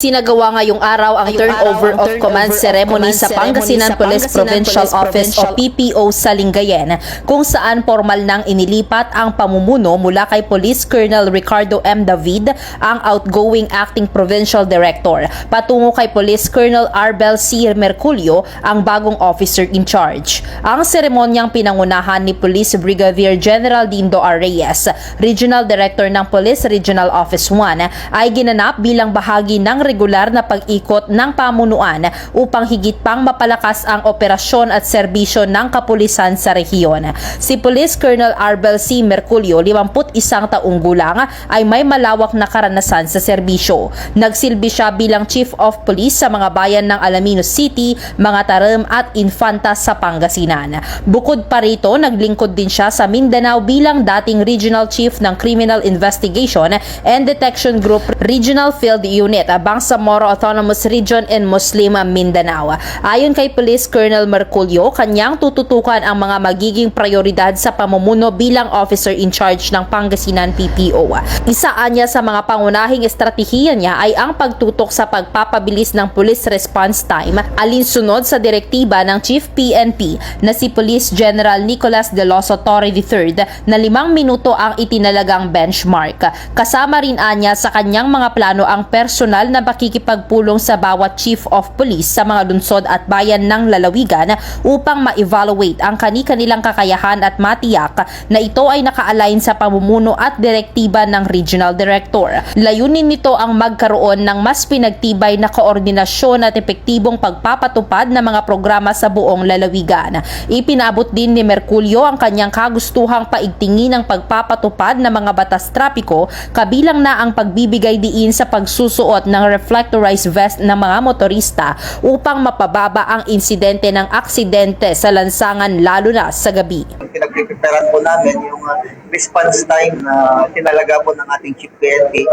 Sinagawa ngayong araw ang turnover of command ceremony sa Pangasinan Police Provincial Office o PPO sa Lingayen kung saan formal nang inilipat ang pamumuno mula kay Police Colonel Ricardo M. David, ang outgoing acting provincial director, patungo kay Police Colonel Arbel C. Merculio, ang bagong officer in charge. Ang seremonyang pinangunahan ni Police Brigadier General Dindo R. Reyes, Regional Director ng Police Regional Office 1, ay ginanap bilang bahagi ng regular na pag-ikot ng pamunuan upang higit pang mapalakas ang operasyon at serbisyo ng kapulisan sa rehiyon. Si Police Colonel Arbel C. Merculio, 51 taong gulang, ay may malawak na karanasan sa serbisyo. Nagsilbi siya bilang Chief of Police sa mga bayan ng Alaminos City, mga Taram at Infanta sa Pangasinan. Bukod pa rito, naglingkod din siya sa Mindanao bilang dating Regional Chief ng Criminal Investigation and Detection Group Regional Field Unit, Bangsamoro Autonomous Region in Muslim Mindanao. Ayon kay Police Colonel Merculio, kanyang tututukan ang mga magiging prioridad sa pamumuno bilang officer in charge ng Pangasinan PPO. Isaan niya sa mga pangunahing estratehiya niya ay ang pagtutok sa pagpapabilis ng police response time alinsunod sa direktiba ng Chief PNP na si Police General Nicolas De Loso Torre III na limang minuto ang itinalagang benchmark. Kasama rin anya sa kanyang mga plano ang personal na pakikipagpulong sa bawat Chief of Police sa mga lungsod at bayan ng lalawigan upang ma-evaluate ang kani-kanilang kakayahan at matiyak na ito ay naka-align sa pamumuno at direktiba ng Regional Director. Layunin nito ang magkaroon ng mas pinagtibay na koordinasyon at epektibong pagpapatupad ng mga programa sa buong lalawigan. Ipinabot din ni Merculio ang kanyang kagustuhang paigtingin ng pagpapatupad ng mga batas trapiko kabilang na ang pagbibigay diin sa pagsusuot ng reflectorized vest ng mga motorista upang mapababa ang insidente ng aksidente sa lansangan lalo na sa gabi. pinagpipreparan po namin yung uh, response time na tinalaga po ng ating Chief PNP,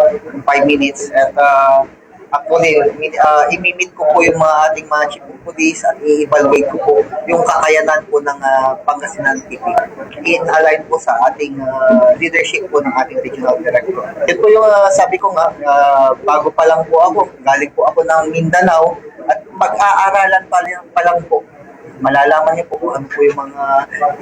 5 minutes. At uh, actually, uh, imimit ko po yung mga ating mga Chief Police at i-evaluate ko po yung kakayanan po ng uh, Pangasinan PP. In-align po sa ating uh, leadership po ng ating Regional Director. Yun po yung uh, sabi ko nga, uh, bago pa lang po ako, galing po ako ng Mindanao at pag-aaralan pa lang, pa lang po malalaman niyo po kung ano po yung mga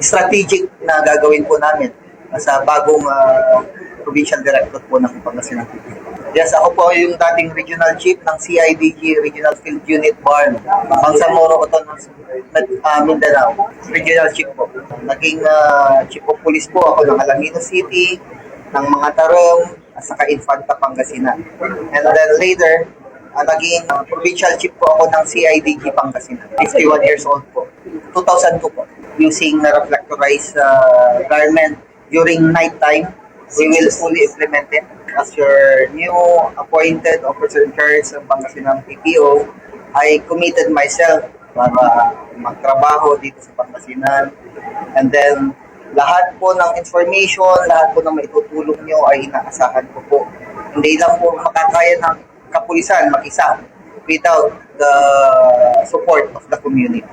strategic na gagawin po namin sa bagong uh, provincial director po ng Pangasinan City. Yes, ako po yung dating regional chief ng CIDG Regional Field Unit Barn, Bangsamoro Autonomous uh, Mindanao. Regional chief po. Naging uh, chief of police po ako ng Alaminos City, ng mga Tarong, at saka Infanta Pangasinan. And then later, uh, naging uh, provincial chief po ako ng CIDG Pangasinan. 51 years old po. 2002 po. Using na reflectorized uh, garment during night time, we will fully implement it. As your new appointed officer in charge ng Pangasinan PPO, I committed myself para magtrabaho dito sa Pangasinan. And then, lahat po ng information, lahat po ng maitutulong nyo ay inaasahan ko po. Hindi lang po makakaya ng kapulisan mag-isa without the support of the community.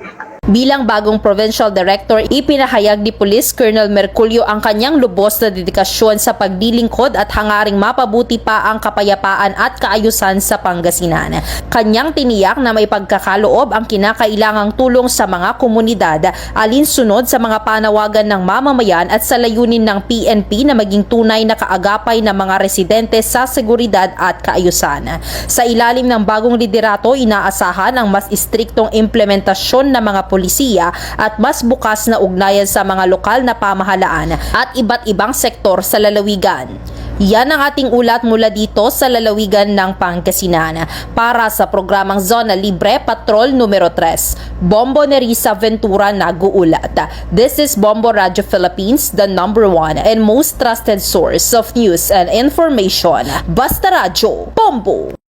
Bilang bagong provincial director, ipinahayag ni Police Colonel Merculio ang kanyang lubos na dedikasyon sa pagdilingkod at hangaring mapabuti pa ang kapayapaan at kaayusan sa Pangasinan. Kanyang tiniyak na may pagkakaloob ang kinakailangang tulong sa mga komunidad alinsunod sa mga panawagan ng mamamayan at sa layunin ng PNP na maging tunay na kaagapay ng mga residente sa seguridad at kaayusan. Sa ilalim ng bagong liderato, inaasahan ang mas istriktong implementasyon ng mga polisiya at mas bukas na ugnayan sa mga lokal na pamahalaan at iba't ibang sektor sa lalawigan. Yan ang ating ulat mula dito sa lalawigan ng Pangasinan. Para sa programang Zona Libre Patrol numero 3, Bombo Nerissa Ventura nag-uulat. This is Bombo Radio Philippines, the number one and most trusted source of news and information. Basta Radio, Bombo!